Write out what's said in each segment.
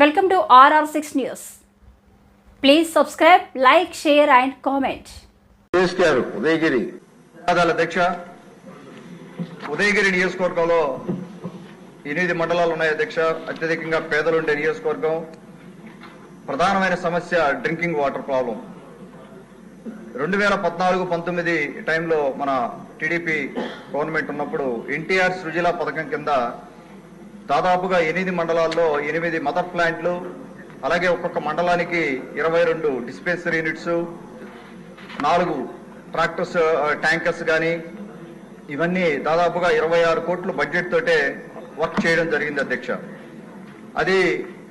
Welcome to RR6 News. Please please subscribe like share and comment Udayagiri అధ్యక్ష. ఉదయగిరి నియోజకవర్గంలో ఎనిమిది మండలాలు ఉన్నాయి అధ్యక్ష. అత్యధికంగా పేదలు ఉండే నియోజకవర్గం. ప్రధానమైన సమస్య డ్రింకింగ్ వాటర్ ప్రాబ్లం. రెండు వేల పద్నాలుగు పంతొమ్మిది టైంలో మన టీడీపీ గవర్నమెంట్ ఉన్నప్పుడు ఎన్టీఆర్ సృజిలా పథకం కింద దాదాపుగా ఎనిమిది మండలాల్లో ఎనిమిది మదర్ ప్లాంట్లు అలాగే ఒక్కొక్క మండలానికి ఇరవై రెండు డిస్పెన్సరీ యూనిట్స్ నాలుగు ట్రాక్టర్స్ ట్యాంకర్స్ కానీ ఇవన్నీ దాదాపుగా ఇరవై ఆరు కోట్లు బడ్జెట్ తోటే వర్క్ చేయడం జరిగింది అధ్యక్ష. అది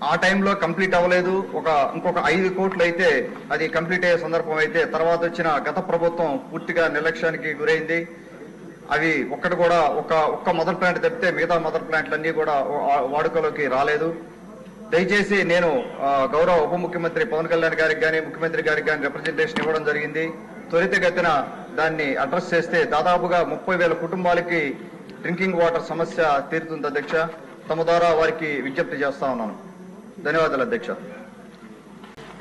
ఆ టైంలో కంప్లీట్ అవ్వలేదు. ఒక ఇంకొక ఐదు కోట్లు అయితే అది కంప్లీట్ అయ్యే సందర్భం అయితే తర్వాత వచ్చిన గత ప్రభుత్వం పూర్తిగా నిర్లక్ష్యానికి గురైంది. అవి ఒక్కటి కూడా ఒక ఒక్క మదర్ ప్లాంట్ తప్పితే మిగతా మదర్ ప్లాంట్లన్నీ కూడా వా- వాడుకలోకి రాలేదు. దయచేసి నేను గౌరవ ఉప ముఖ్యమంత్రి పవన్ కళ్యాణ్ గారికి కానీ ముఖ్యమంత్రి గారికి కానీ రిప్రజెంటేషన్ ఇవ్వడం జరిగింది. త్వరితగతిన దాన్ని అడ్రస్ చేస్తే దాదాపుగా ముప్పై వేల కుటుంబాలకి డ్రింకింగ్ వాటర్ సమస్య తీరుతుంది అధ్యక్ష. తమ ద్వారా వారికి విజ్ఞప్తి చేస్తా ఉన్నాను. ధన్యవాదాలు అధ్యక్ష.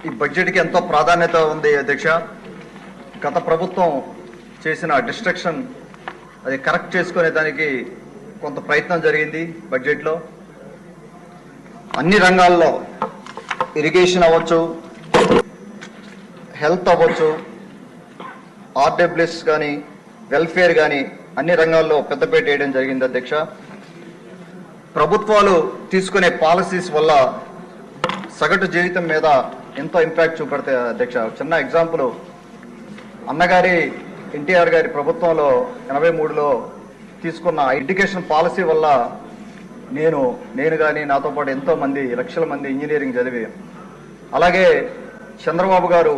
ఈ బడ్జెట్కి ఎంతో ప్రాధాన్యత ఉంది అధ్యక్ష. గత ప్రభుత్వం చేసిన డిస్ట్రక్షన్ అది కరెక్ట్ చేసుకునే దానికి కొంత ప్రయత్నం జరిగింది బడ్జెట్లో. అన్ని రంగాల్లో ఇరిగేషన్ అవ్వచ్చు హెల్త్ అవ్వచ్చు ఆర్డబ్ల్యూఎస్ కానీ వెల్ఫేర్ కానీ అన్ని రంగాల్లో పెద్దపేట వేయడం జరిగింది అధ్యక్ష. ప్రభుత్వాలు తీసుకునే పాలసీస్ వల్ల సగటు జీవితం మీద ఎంతో ఇంపాక్ట్ చూపెడతాయి అధ్యక్ష. చిన్న ఎగ్జాంపుల్. అన్నగారి ఎన్టీఆర్ గారి ప్రభుత్వంలో ఎనభై మూడులో తీసుకున్న ఎడ్యుకేషన్ పాలసీ వల్ల నేను నేను కానీ నాతో పాటు ఎంతో మంది లక్షల మంది ఇంజనీరింగ్ చదివి అలాగే చంద్రబాబు గారు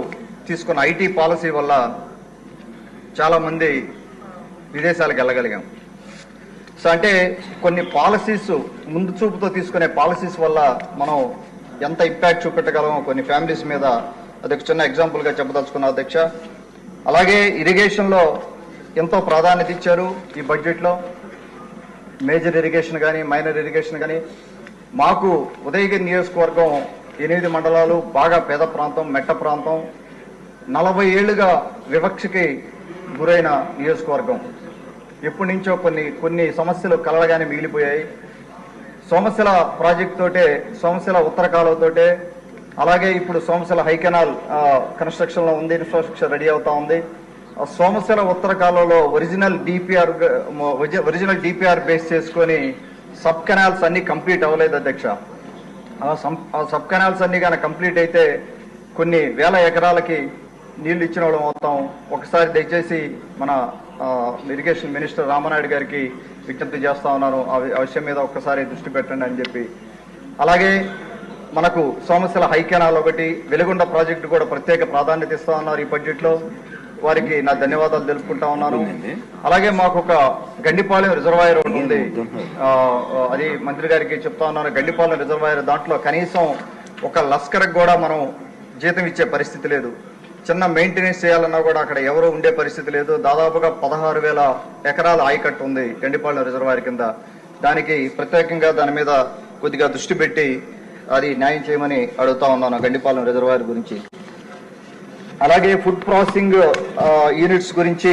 తీసుకున్న ఐటీ పాలసీ వల్ల చాలామంది విదేశాలకు వెళ్ళగలిగాం. సో అంటే కొన్ని పాలసీస్ ముందు చూపుతో తీసుకునే పాలసీస్ వల్ల మనం ఎంత ఇంపాక్ట్ చూపెట్టగలమో కొన్ని ఫ్యామిలీస్ మీద అది ఒక చిన్న ఎగ్జాంపుల్గా చెప్పదలుచుకున్నా అధ్యక్ష అలాగే ఇరిగేషన్లో ఎంతో ప్రాధాన్యత ఇచ్చారు ఈ బడ్జెట్లో. మేజర్ ఇరిగేషన్ కానీ మైనర్ ఇరిగేషన్ కానీ మాకు ఉదయగిరి నియోజకవర్గం ఎనిమిది మండలాలు బాగా పేద ప్రాంతం మెట్ట ప్రాంతం. నలభై ఏళ్ళుగా వివక్షకి గురైన నియోజకవర్గం. ఎప్పటి నుంచో కొన్ని కొన్ని సమస్యలు కలలుగానే మిగిలిపోయాయి. సోమశిల ప్రాజెక్ట్ తోటే సోమశిల ఉత్తర కాలువతోటే అలాగే ఇప్పుడు సోమశిల హైకెనాల్ కన్స్ట్రక్షన్లో కన్స్ట్రక్షన్లో ఉంది ఇన్ఫ్రాస్ట్రక్చర్ రెడీ అవుతా ఉంది. ఆ సోమశిల ఉత్తర కాలంలో original DPR original DPR base చేసుకొని సబ్ కెనాల్స్ అన్ని కంప్లీట్ అవ్వలేదు అధ్యక్ష. ఆ ఆ సబ్ కెనాల్స్ అన్ని కానీ కంప్లీట్ అయితే కొన్ని వేల ఎకరాలకి నీళ్ళు ఇచ్చిన వాళ్ళం అవుతాం. ఒకసారి దయచేసి మన ఇరిగేషన్ మినిస్టర్ రామనాయుడు గారికి విజ్ఞప్తి చేస్తా ఉన్నాను. ఆ ఆ విషయం మీద ఒక్కసారి దృష్టి పెట్టండి అని చెప్పి. అలాగే మనకు సోమశిల హై కెనాల్ ఒకటి వెలుగొండ ప్రాజెక్టు కూడా ప్రత్యేక ప్రాధాన్యత ఇస్తా ఉన్నారు ఈ బడ్జెట్లో వారికి నా ధన్యవాదాలు తెలుపుకుంటా ఉన్నాను. అలాగే మాకు ఒక గండిపాలెం రిజర్వాయర్ ఒకటి ఉంది. ఆ, ఆ, అది మంత్రి గారికి చెప్తా ఉన్నాను. గండిపాలెం రిజర్వాయర్ దాంట్లో కనీసం ఒక లస్కర్ కూడా మనం జీతం ఇచ్చే పరిస్థితి లేదు. చిన్న మెయింటెనెన్స్ చేయాలన్నా కూడా అక్కడ ఎవరు ఉండే పరిస్థితి లేదు. దాదాపుగా పదహారు వేల ఎకరాల ఆయకట్టు ఉంది గండిపాలెం రిజర్వాయర్ కింద. దానికి ప్రత్యేకంగా దాని మీద కొద్దిగా దృష్టి పెట్టి అది న్యాయం చేయమని అడుగుతా ఉన్నాను గండిపాలెం రిజర్వాయర్ గురించి. అలాగే ఫుడ్ ప్రాసెసింగ్ యూనిట్స్ గురించి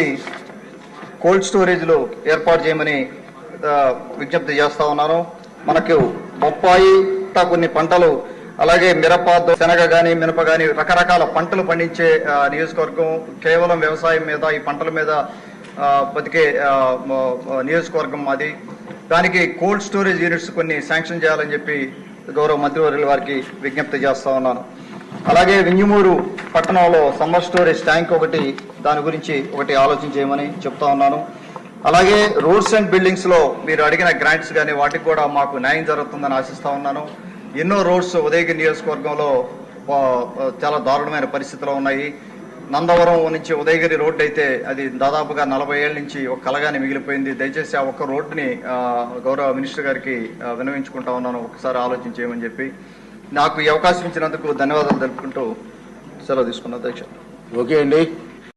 కోల్డ్ స్టోరేజ్లు ఏర్పాటు చేయమని విజ్ఞప్తి చేస్తా ఉన్నాను. మనకు బొప్పాయి కొన్ని పంటలు అలాగే మిరప శనగ కానీ మినప కానీ రకరకాల పంటలు పండించే నియోజకవర్గం కేవలం వ్యవసాయం మీద ఈ పంటల మీద బతికే నియోజకవర్గం మాది. దానికి కోల్డ్ స్టోరేజ్ యూనిట్స్ కొన్ని శాంక్షన్ చేయాలని చెప్పి గౌరవ మంత్రివర్యుల వారికి విజ్ఞప్తి చేస్తా ఉన్నాను. అలాగే వింజమూరు పట్టణంలో సమ్మర్ స్టోరేజ్ ట్యాంక్ ఒకటి దాని గురించి ఒకటి ఆలోచన చేయమని చెప్తా ఉన్నాను. అలాగే రోడ్స్ అండ్ బిల్డింగ్స్లో మీరు అడిగిన గ్రాంట్స్ కానీ వాటికి కూడా మాకు న్యాయం జరుగుతుందని ఆశిస్తా ఉన్నాను. ఎన్నో రోడ్స్ ఉదయగిరి నియోజకవర్గంలో చాలా దారుణమైన పరిస్థితిలో ఉన్నాయి. నందవరం నుంచి ఉదయగిరి రోడ్డు అయితే అది దాదాపుగా నలభై ఏళ్ళ నుంచి ఒక కలగానే మిగిలిపోయింది. దయచేసి ఆ ఒక్క రోడ్డుని గౌరవ మినిస్టర్ గారికి వినవించుకుంటా ఉన్నాను. ఒకసారి ఆలోచించేయమని చెప్పి నాకు ఈ అవకాశం ఇచ్చినందుకు ధన్యవాదాలు తెలుపుకుంటూ సెలవు తీసుకున్నా అధ్యక్ష ఓకే అండి.